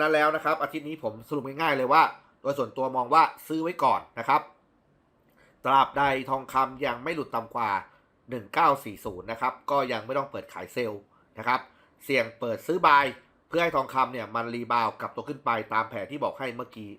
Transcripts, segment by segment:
นั้นแล้วนะครับอาทิตย์นี้ผมสรุปง่ายๆเลยว่า โดยส่วนตัวมองว่าซื้อไว้ก่อนนะครับ ตราบใดทองคำยังไม่หลุดต่ำกว่า 1940 นะครับ ก็ยังไม่ต้องเปิดขายเซลล์นะครับ เสี่ยงเปิดซื้อบายเพื่อให้ทองคำเนี่ยมันรีบาวกลับตัวขึ้นไปตามแผนที่บอกให้เมื่อกี้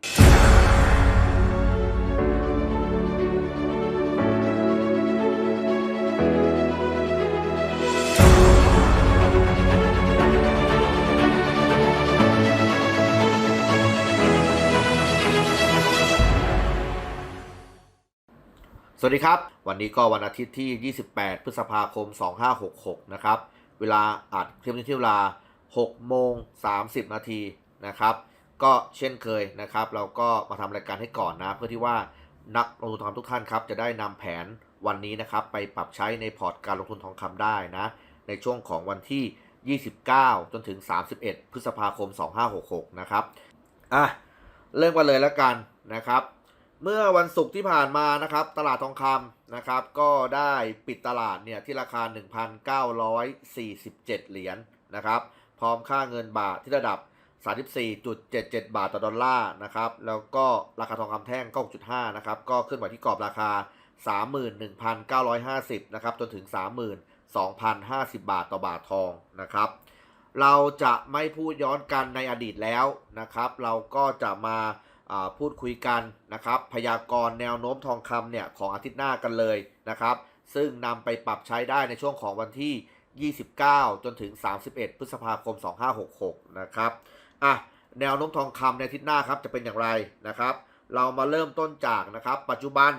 วัสดีครับ วันนี้ก็วันอาทิตย์ที่ 28 พฤษภาคม 2566 นะครับ เวลาอัดคลิปนี้ที่เวลา 6 โมง 30 นาทีนะครับ ก็เช่นเคยนะครับ เราก็มาทำรายการให้ก่อนนะ เพื่อที่ว่านักลงทุนทองคำทุกท่านครับ จะได้นำแผนวันนี้นะครับ ไปปรับใช้ในพอร์ตการลงทุนทองคำได้นะ ในช่วงของวันที่ 29 จนถึง 31 พฤษภาคม 2566 นะครับ อะ เริ่มกันเลยแล้วกันนะครับ เมื่อวันศุกร์ที่ผ่านมานะครับ ตลาดทองคำนะครับ ก็ได้ปิดตลาดเนี่ยที่ราคา 1,947 เหรียญนะครับ พร้อมค่าเงินบาทที่ระดับ 34.77 บาทต่อดอลลาร์นะครับ แล้วก็ราคาทองคำแท่งก็6.5นะครับ ก็ขึ้นไหวที่กรอบราคา 31,950 นะครับ จนถึง 32,050 บาทต่อบาททองนะครับ เราจะไม่พูดย้อนกันในอดีตแล้วนะครับ เราก็จะมา พูดคุยกันนะครับพยากรณ์แนวโน้มทองคำเนี่ยของอาทิตย์หน้ากันเลยนะครับ ซึ่งนำไปปรับใช้ได้ในช่วงของวันที่ 29 จนถึง 31 พฤษภาคม 2566 นะครับอะแนวโน้มทองคำในอาทิตย์หน้าครับจะเป็นอย่างไรนะครับ เรามาเริ่มต้นจากนะครับปัจจุบัน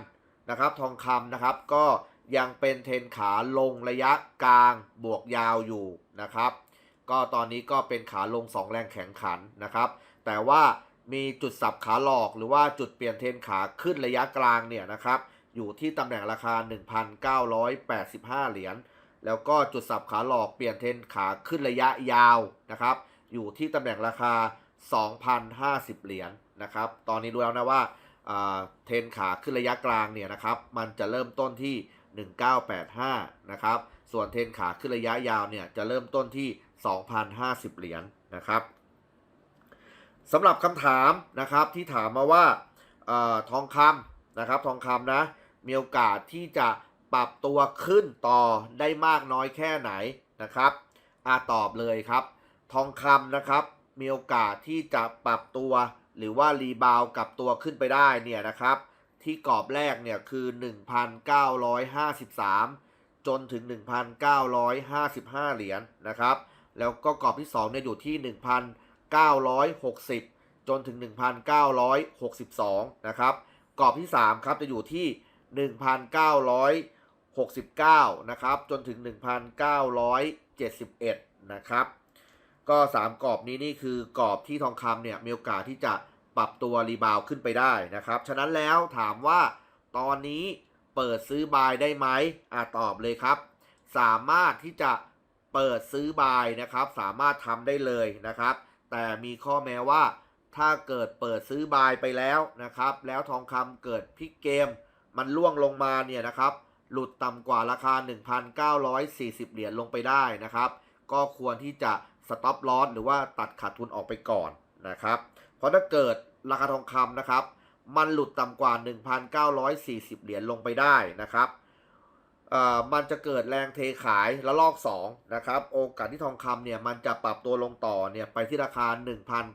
นะครับทองคำนะครับก็ยังเป็นเทนขาลงระยะกลางบวกยาวอยู่นะครับ ก็ตอนนี้ก็เป็นขาลง 2 แรงแข็งขันนะครับ แต่ว่า มีจุดสับขาหลอกหรือว่าจุดเปลี่ยนเทนขาขึ้นระยะกลางเนี่ยนะครับอยู่ที่ตำแหน่งราคา 1,985 เหรียญแล้วก็จุดสับขาหลอกเปลี่ยนเทนขาขึ้นระยะยาวนะครับอยู่ที่ตำแหน่งราคา 2,050 เหรียญนะครับตอนนี้รู้แล้วนะว่าอ่าเทนขาขึ้นระยะกลางเนี่ยนะครับมันจะเริ่มต้นที่ 1985 นะครับส่วนเทนขาขึ้นระยะยาวเนี่ยจะเริ่มต้นที่ 2,050 เหรียญนะครับ สำหรับคำถามนะครับที่ถามมาว่าออทองคำนะครับทองคำนะมีโอกาสที่จะปรับตัวขึ้นต่อได้มากน้อยแค่ไหนนะครับอาตอบเลยครับ ทองคำนะครับมีโอกาสที่จะปรับตัว หรือว่ารีบาวกลับตัวขึ้นไปได้เนี่ยนะครับ ที่กรอบแรกเนี่ยคือ 1,953 จนถึง 1,955 เหรียญนะครับ แล้วก็กรอบที่2เนี่ยอยู่ที่ 1,960 จนถึง 1,962 นะครับ กรอบที่ 3 ครับ จะอยู่ที่ 1,969 นะครับ จนถึง 1,971 นะครับ ก็ 3 กรอบนี้นี่คือกรอบที่ทองคำเนี่ยมีโอกาสที่จะปรับตัวรีบาวขึ้นไปได้นะครับ ฉะนั้นแล้วถามว่าตอนนี้เปิดซื้อบายได้ไหมอะตอบเลยครับ สามารถที่จะเปิดซื้อบายนะครับ สามารถทำได้เลยนะครับ แต่มีข้อแม้ว่าถ้าเกิดเปิดซื้อบายไปแล้วนะครับ แล้วทองคำเกิดพลิกเกม มันล่วงลงมาเนี่ยนะครับ หลุดต่ำกว่าราคา 1,940 เหรียญลงไปได้นะครับ ก็ควรที่จะสต็อปลอสหรือว่าตัดขาดทุนออกไปก่อนนะครับ เพราะถ้าเกิดราคาทองคำนะครับ มันหลุดต่ำกว่า 1,940 เหรียญลงไปได้นะครับ มันจะเกิดแรงเทขายและลอก2นะครับโอกาสที่ทองคำเนี่ยมันจะปรับตัวลงต่อเนี่ยไปที่ราคา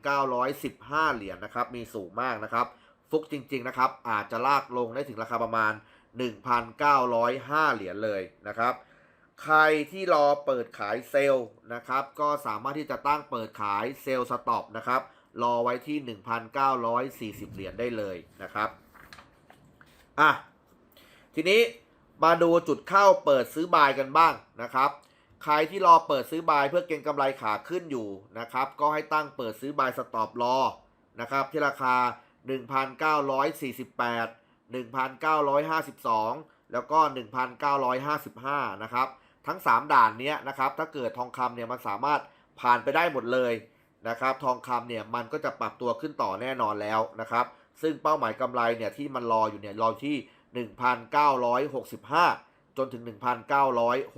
1,915 เหรียญนะครับมีสูงมากนะครับ ฟุกจริงๆนะครับอาจจะลากลงได้ถึงราคาประมาณ 1,905 เหรียญเลยนะครับใครที่รอเปิดขายเซลล์นะครับก็สามารถที่จะตั้งเปิดขายเซลล์สต็อปนะครับรอไว้ที่ 1,940 เหรียญได้เลยนะครับอะทีนี้ มาดูจุดเข้าเปิดซื้อบายกันบ้างนะครับ ใครที่รอเปิดซื้อบายเพื่อเก็งกำไรขาขึ้นอยู่นะครับ ก็ให้ตั้งเปิดซื้อบายสต็อปรอนะครับที่ราคา 1,948 1,952 แล้วก็ 1,955 นะครับ ทั้ง 3 ด่านนี้นะครับ ถ้าเกิดทองคำเนี่ยมันสามารถผ่านไปได้หมดเลยนะครับ ทองคำเนี่ยมันก็จะปรับตัวขึ้นต่อแน่นอนแล้วนะครับ ซึ่งเป้าหมายกำไรเนี่ยที่มันรออยู่เนี่ยรอที่ 1,965 จนถึง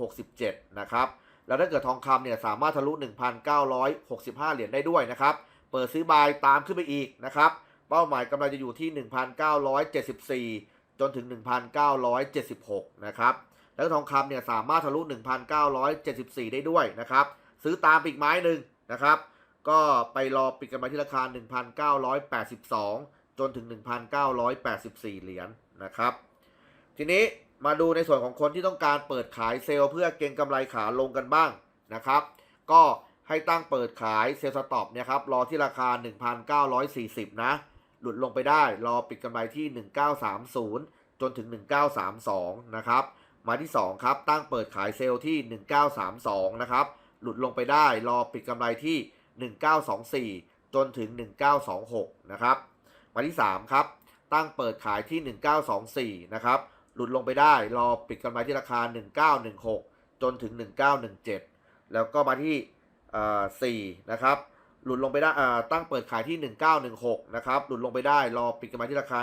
1,967 นะครับ แล้วถ้าเกิดทองคำเนี่ยสามารถทะลุ 1,965 เหรียญได้ด้วยนะครับ เปิดซื้อบายตามขึ้นไปอีกนะครับ เป้าหมายกำไรจะอยู่ที่ 1,974 จนถึง 1,976 นะครับ แล้วทองคำเนี่ยสามารถทะลุ 1,974 ได้ด้วยนะครับ ซื้อตามปีกไม้หนึ่งนะครับก็ไปรอปิดกันมาที่ราคา 1,982 จนถึง 1,984 เหรียญ นะครับ ทีนี้มาดูในส่วนของคนที่ต้องการเปิดขายเซลล์เพื่อเก็งกำไรขาลงกันบ้างนะครับ ก็ให้ตั้งเปิดขายเซลล์สต็อปเนี่ยครับรอที่ราคา 1,940 นะ หลุดลงไปได้รอปิดกำไรที่ 1930 จนถึง 1932 นะครับ มาที่ 2 ครับ ตั้งเปิดขายเซลล์ที่ 1932 นะครับ หลุดลงไปได้รอปิดกำไรที่ 1924 จนถึง 1926 นะครับ มาที่ 3 ครับ ตั้งเปิดขายที่ 1924 นะครับ หลุดลงไปได้ รอปิดกำไรที่ราคา 1916 จนถึง 1917 แล้วก็มาที่อ่า4นะครับ หลุดลงไปได้ตั้งเปิดขายที่ 1916 นะครับ หลุดลงไปได้ รอปิดกำไรที่ราคา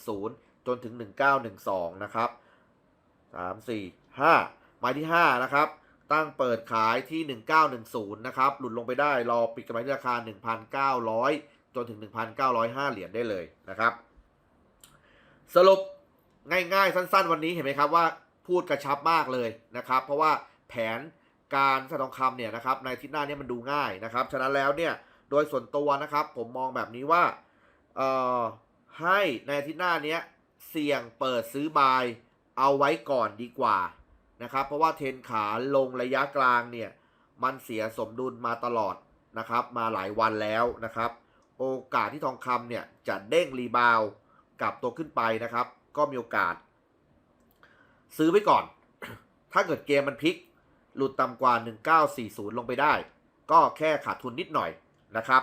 1910 จนถึง 1912 นะครับ 3 4 5หมายที่ 5 นะครับ ตั้งเปิดขายที่ 1910 นะครับ หลุดลงไปได้ รอปิดกำไรที่ราคา 1,900 จนถึง 1,905 เหรียญได้เลยนะครับ สรุปง่ายๆสั้น ๆ วันนี้เห็นไหมครับว่าพูดกระชับมากเลยนะครับ เพราะว่าแผนการสะทองคำเนี่ยนะครับในทิศหน้าเนี้มันดูง่ายนะครับฉะนั้นแล้วเนี่ยโดยส่วนตัวนะครับ ผมมองแบบนี้ว่าเอ่อให้ในทิตย์หน้าเนี้ยเสี่ยงเปิดซื้อบายเอาไว้ก่อนดีกว่านะครับเพราะว่าเทนขาลงระยะกลางเนี่ยมันเสียสมดุลมาตลอดนะครับ มาหลายวันแล้วนะครับ โอกาสที่ทองคำเนี่ยจะเด้งรีบาว กลับตัวขึ้นไปนะครับ ก็มีโอกาส ซื้อไว้ก่อน ถ้าเกิดเกมมันพลิก หลุดต่ำกว่า 1940 ลงไปได้ ก็แค่ขาดทุนนิดหน่อยนะครับ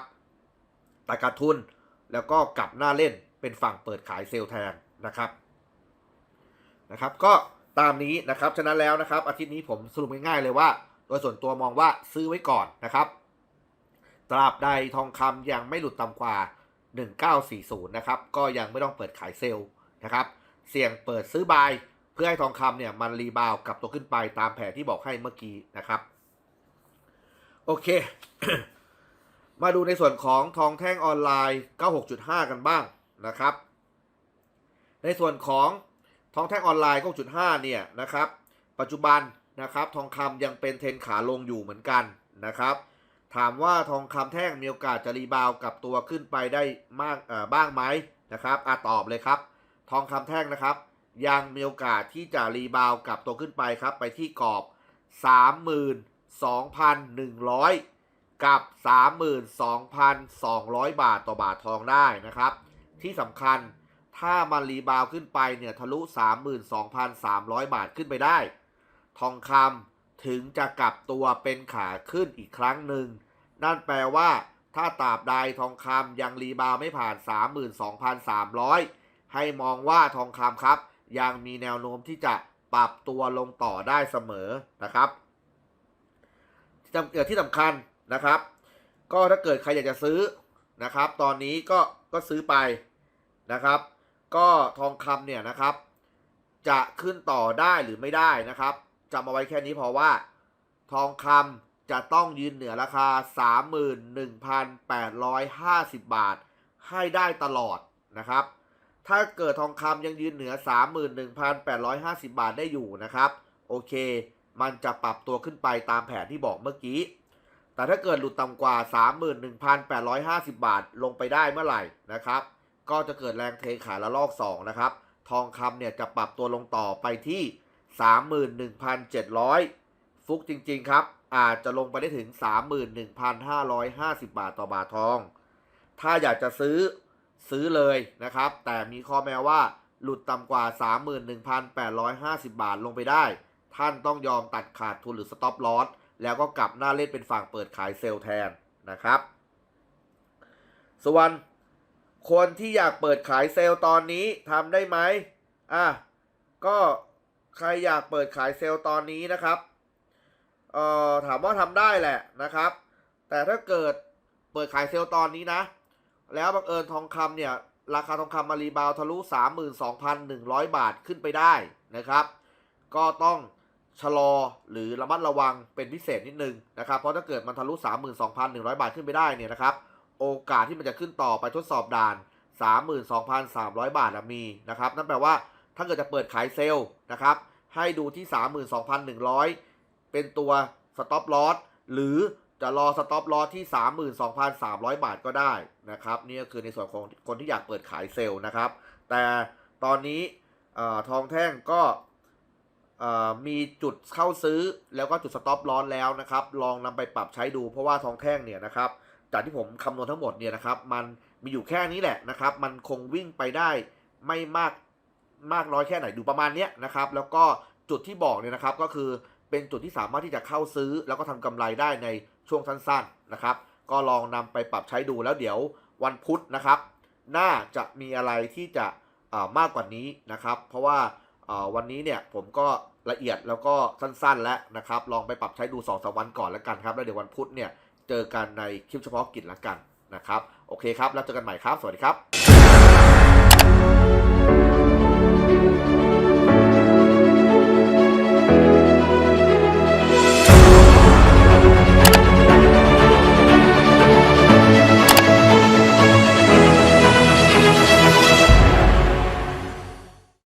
แต่ขาดทุนแล้วก็กลับหน้าเล่นเป็นฝั่งเปิดขายเซลแทนนะครับนะครับ ก็ตามนี้นะครับฉะนั้นแล้วนะครับ อาทิตย์นี้ผมสรุปง่ายๆเลยว่า โดยส่วนตัวมองว่าซื้อไว้ก่อนนะครับ ตราบใดทองคำยังไม่หลุดต่ำกว่า 1940 นะครับ ก็ยังไม่ต้องเปิดขายเซลล์นะครับ เสี่ยงเปิดซื้อบายเพื่อให้ทองคำเนี่ยมันรีบาวกลับตัวขึ้นไปตามแผนที่บอกให้เมื่อกี้นะครับ โอเค มาดูในส่วนของทองแท่งออนไลน์ 96.5 กันบ้างนะครับ ในส่วนของทองแท่งออนไลน์9.5เนี่ยนะครับ ปัจจุบันนะครับ ทองคำยังเป็นเทรนขาลงอยู่เหมือนกันนะครับ ถามว่าทองคำแท่งมีโอกาสจะรีบาวกับตัวขึ้นไปได้มากบ้างไหมนะครับอะตอบเลยครับ ทองคำแท่งนะครับ ยังมีโอกาสที่จะรีบาวกับตัวขึ้นไปครับ ไปที่กรอบ 32,100 กับ 32,200 บาทต่อบาททองได้นะครับ ที่สำคัญถ้ามันรีบาวขึ้นไปเนี่ยทะลุ 32,300 บาทขึ้นไปได้ ทองคำ ถึงจะกลับตัวเป็นขาขึ้นอีกครั้งหนึ่ง นั่นแปลว่าถ้าตราบใดทองคำยังรีบาวไม่ผ่าน 32,300 ให้มองว่าทองคำครับ ยังมีแนวโน้มที่จะปรับตัวลงต่อได้เสมอนะครับที่เอ่อที่สำคัญนะครับ ก็ถ้าเกิดใครอยากจะซื้อนะครับ ตอนนี้ก็ก็ซื้อไปนะครับ ก็ทองคำเนี่ยนะครับ จะขึ้นต่อได้หรือไม่ได้นะครับ จำเอาไว้แค่นี้พอว่า ทองคำจะต้องยืนเหนือราคา 31,850 บาท ให้ได้ตลอดนะครับ ถ้าเกิดทองคำยังยืนเหนือ 31,850 บาทได้อยู่นะครับ โอเค มันจะปรับตัวขึ้นไปตามแผนที่บอกเมื่อกี้ แต่ถ้าเกิดหลุดต่ำกว่า 31,850 บาทลงไปได้เมื่อไหร่นะครับ ก็จะเกิดแรงเทขายละลอก 2 นะครับ ทองคำเนี่ยจะปรับตัวลงต่อไปที่ 31,700 ฟุกจริงๆครับ อาจจะลงไปได้ถึง 31,550 บาทต่อบาททอง ถ้าอยากจะซื้อซื้อเลยนะครับ แต่มีข้อแม้ว่าหลุดต่ำกว่า 31,850 บาทลงไปได้ ท่านต้องยอมตัดขาดทุนหรือสต็อปลอสแล้วก็กลับหน้าเล่นเป็นฝั่งเปิดขายเซลล์แทนนะครับ ส่วนคนที่อยากเปิดขายเซลล์ตอนนี้ทำได้ไหมอะก็ ใครอยากเปิดขายเซลล์ตอนนี้นะครับ เอ่อถามว่าทำได้แหละนะครับ แต่ถ้าเกิดเปิดขายเซลล์ตอนนี้นะ แล้วบังเอิญทองคำเนี่ย ราคาทองคำมารีบาวทะลุ 32,100 บาทขึ้นไปได้นะครับ ก็ต้องชะลอหรือระมัดระวังเป็นพิเศษนิดนึงนะครับ เพราะถ้าเกิดมันทะลุ 32,100 บาทขึ้นไปได้เนี่ยนะครับ โอกาสที่มันจะขึ้นต่อไปทดสอบด่าน 32,300 บาทอะมีนะครับ นั่นแปลว่า ถ้าเกิดจะเปิดขายเซลล์นะครับ ให้ดูที่ 32,100 เป็นตัวสต็อปลอสหรือจะรอสต็อปลอสที่ 32,300 บาทก็ได้นะครับนี่ก็คือในส่วนของคนที่อยากเปิดขายเซลล์นะครับ แต่ตอนนี้ทองแท่งก็มีจุดเข้าซื้อแล้วก็จุดสต็อปลอสแล้วนะครับ ลองนำไปปรับใช้ดูเพราะว่าทองแท่งเนี่ยนะครับจากที่ผมคำนวณทั้งหมดเนี่ยนะครับ มันมีอยู่แค่นี้แหละนะครับ มันคงวิ่งไปได้ไม่มาก มากน้อยแค่ไหนดูประมาณเนี้ยนะครับ แล้วก็จุดที่บอกเนี่ยนะครับก็คือเป็นจุดที่สามารถที่จะเข้าซื้อ แล้วก็ทำกำไรได้ในช่วงสั้นๆนะครับ ก็ลองนำไปปรับใช้ดูแล้วเดี๋ยววันพุธนะครับ น่าจะมีอะไรที่จะเอ่อมากกว่านี้นะครับ เพราะว่าวันนี้เนี่ยผมก็ละเอียดแล้วก็สั้นๆ แล้วนะครับ ลองไปปรับใช้ดู2อสวันก่อนแล้วกันครับ แล้วเดี๋ยววันพุธเนี่ยเจอกันในคลิปเฉพาะกิจละกันนะครับ โอเคครับ แล้วเจอกันใหม่ครับ สวัสดีครับ thank you.